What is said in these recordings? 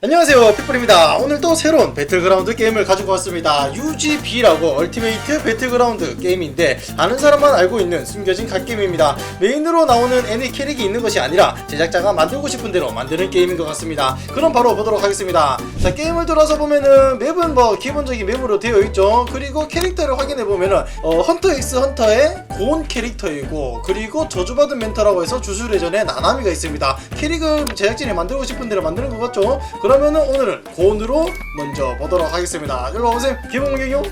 안녕하세요 픽불입니다. 오늘 또 새로운 배틀그라운드 게임을 가지고 왔습니다. UGB라고 얼티메이트 배틀그라운드 게임인데 아는 사람만 알고 있는 숨겨진 갓게임입니다. 메인으로 나오는 애니 캐릭이 있는 것이 아니라 제작자가 만들고 싶은 대로 만드는 게임인 것 같습니다. 그럼 바로 보도록 하겠습니다. 자 게임을 돌아서 보면은 맵은 뭐 기본적인 맵으로 되어 있죠. 그리고 캐릭터를 확인해 보면은 어, 헌터 X 헌터의 고온 캐릭터이고 그리고 저주받은 멘터라고 해서 주술회전에 나나미가 있습니다. 캐릭을 제작진이 만들고 싶은 대로 만드는 것 같죠 그러면은 오늘은 고온으로 먼저 보도록 하겠습니다 일로 와보세요 기본 공격이요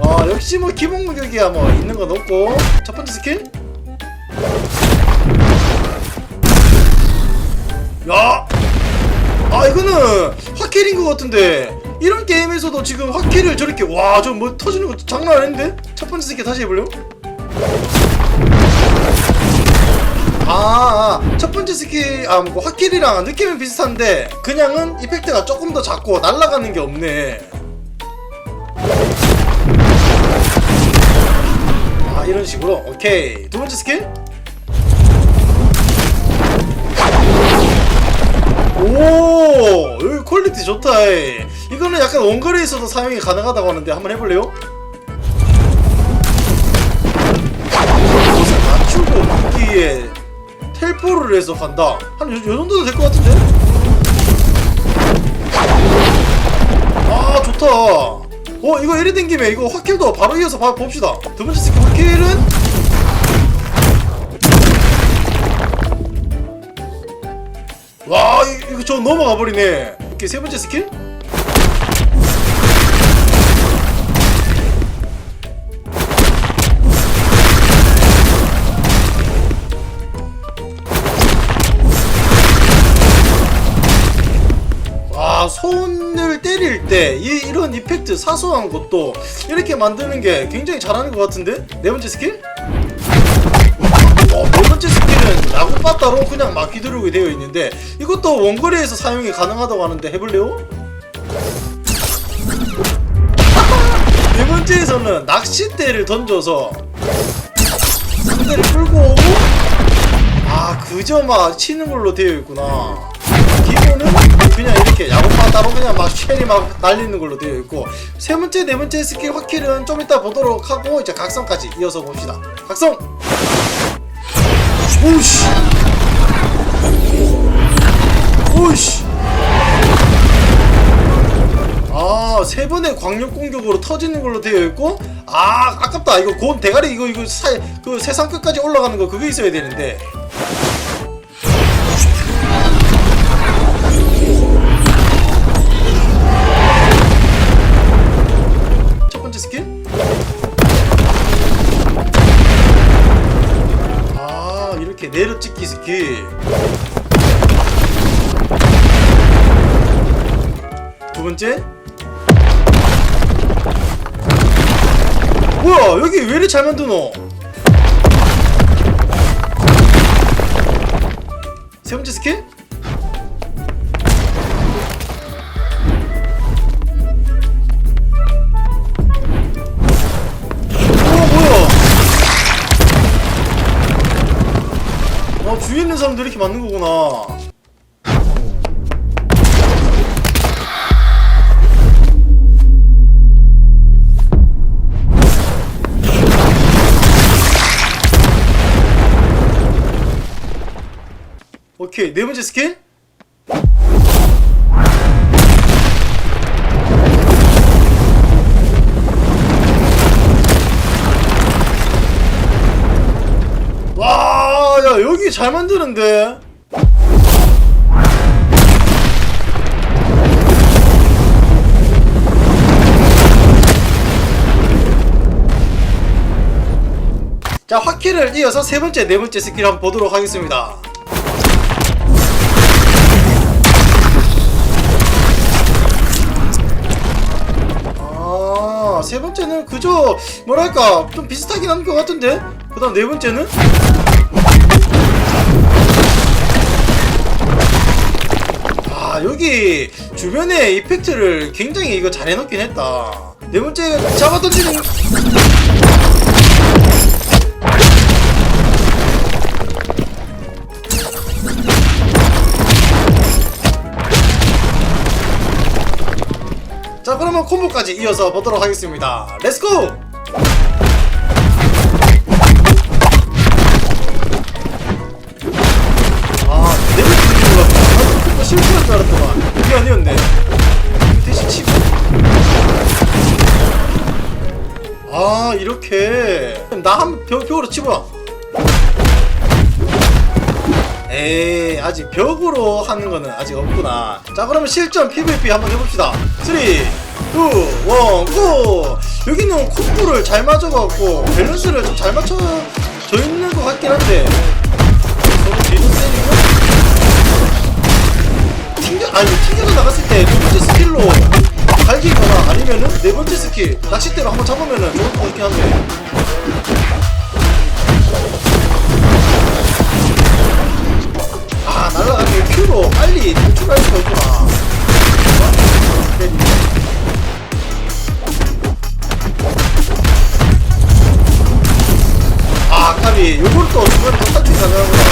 어 역시 뭐 기본 공격이야 뭐 있는 건 없고 첫 번째 스킬 야! 아 이거는 화킬인 것 같은데 이런 게임에서도 지금 화킬을 저렇게 와 저 뭐 터지는 거 장난 아닌데? 첫 번째 스킬 다시 해볼래요? 아, 아, 첫 번째 스킬, 아, 뭐, 화킬이랑 느낌은 비슷한데, 그냥은 이펙트가 조금 더 작고, 날아가는 게 없네. 아, 이런 식으로. 오케이. 두 번째 스킬? 오, 여기 퀄리티 좋다. 이. 이거는 약간 원거리에서도 사용이 가능하다고 하는데, 한번 해볼래요? 곳을 맞추고 막기에 텔포를 해서 간다. 한 요, 요 정도도 될 것 같은데? 아 좋다. 어 이거 이리 된 김에 이거 화킬도 바로 이어서 봐, 봅시다. 두 번째 스킬 화킬은 와 이- 이거 저 넘어가 버리네. 오케이 세 번째 스킬? 손을 때릴 때 이, 이런 이펙트 사소한 것도 이렇게 만드는 게 굉장히 잘하는 것 같은데 네 번째 스킬? 어, 네 번째 스킬은 야구바따로 그냥 막 휘두르게 되어 있는데 이것도 원거리에서 사용이 가능하다고 하는데 해볼래요? 네 번째에서는 낚싯대를 던져서 상대를 끌고 오고 아 그저 막 치는 걸로 되어 있구나 기본은 그냥 이렇게 야구바 따로 그냥 막 쉘이 막 날리는 걸로 되어 있고 세 번째 네 번째 스킬 화킬은 좀 이따 보도록 하고 이제 각성까지 이어서 봅시다. 각성! 오우씨! 오우씨! 아 세 번의 광역 공격으로 터지는 걸로 되어 있고 아 아깝다. 이거 곤 대가리 이거 이거 사, 그 세상 끝까지 올라가는 거 그거 있어야 되는데 내려찍기 스킬 두 번째? 뭐야 여기 왜 이렇게 잘 만드노? 세 번째 스킬? 아 주위에 있는 사람들 이렇게 맞는 거구나. 오케이 네 번째 스킬 야, 여기 잘 만드는데? 자, 화키를 이어서 세 번째, 네 번째 스킬 한번 보도록 하겠습니다. 아, 세 번째는 그저, 뭐랄까, 좀 비슷하긴 한 것 같은데? 그 다음 네 번째는? 여기 주변에 이펙트를 굉장히 이거 잘 해놓긴 했다. 네 번째 잡아던지는 자 그러면 콤보까지 이어서 보도록 하겠습니다. 렛츠고! 실패할 줄 알았더만. 그게 아니었네. 대신 치고. 아 이렇게. 나 한 벽으로 치봐 에이 아직 벽으로 하는 거는 아직 없구나. 자 그러면 실전 PVP 한번 해봅시다. 3 2 1 고! 여기는 콤보를 잘 맞아갖고 밸런스를 좀 잘 맞춰져 있는 것 같긴 한데 네 번째 스킬. 낚싯대로 한번 잡으면은 좋을 것 같긴 한데. 아 날라가는 게 큐로 빨리 탈출할 수가 있구나. 아 까비 요걸 또 중간에 또 탈출 가능하구나.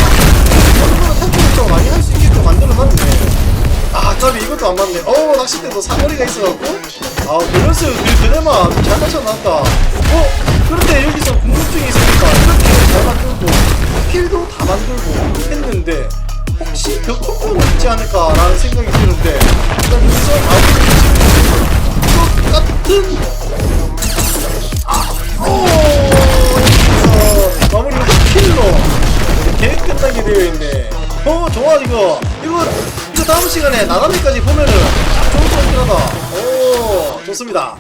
이거는 탈출을 또 많이 할 수 있게끔 만들어놨네. 아 까비 이것도 안 맞네. 어 낚싯대도 사거리가 있어갖고 아 밸런스 그 그대만 좀잘 맞춰놨다. 어? 그런데 여기서 궁금증이 있으니까 이렇게 잘 만들고 스킬도 다 만들고 했는데 혹시 벽 콤보는 있지 않을까라는 생각이 드는데 일단 여기서 아무리 똑같은 오! 여기서 마무리로 킬로 이렇게 끝나게 되어 있네. 어 좋아 이거. 이거 이거 다음 시간에 나가미까지 보면은 참 좋을 것 같긴 하다. 오 좋습니다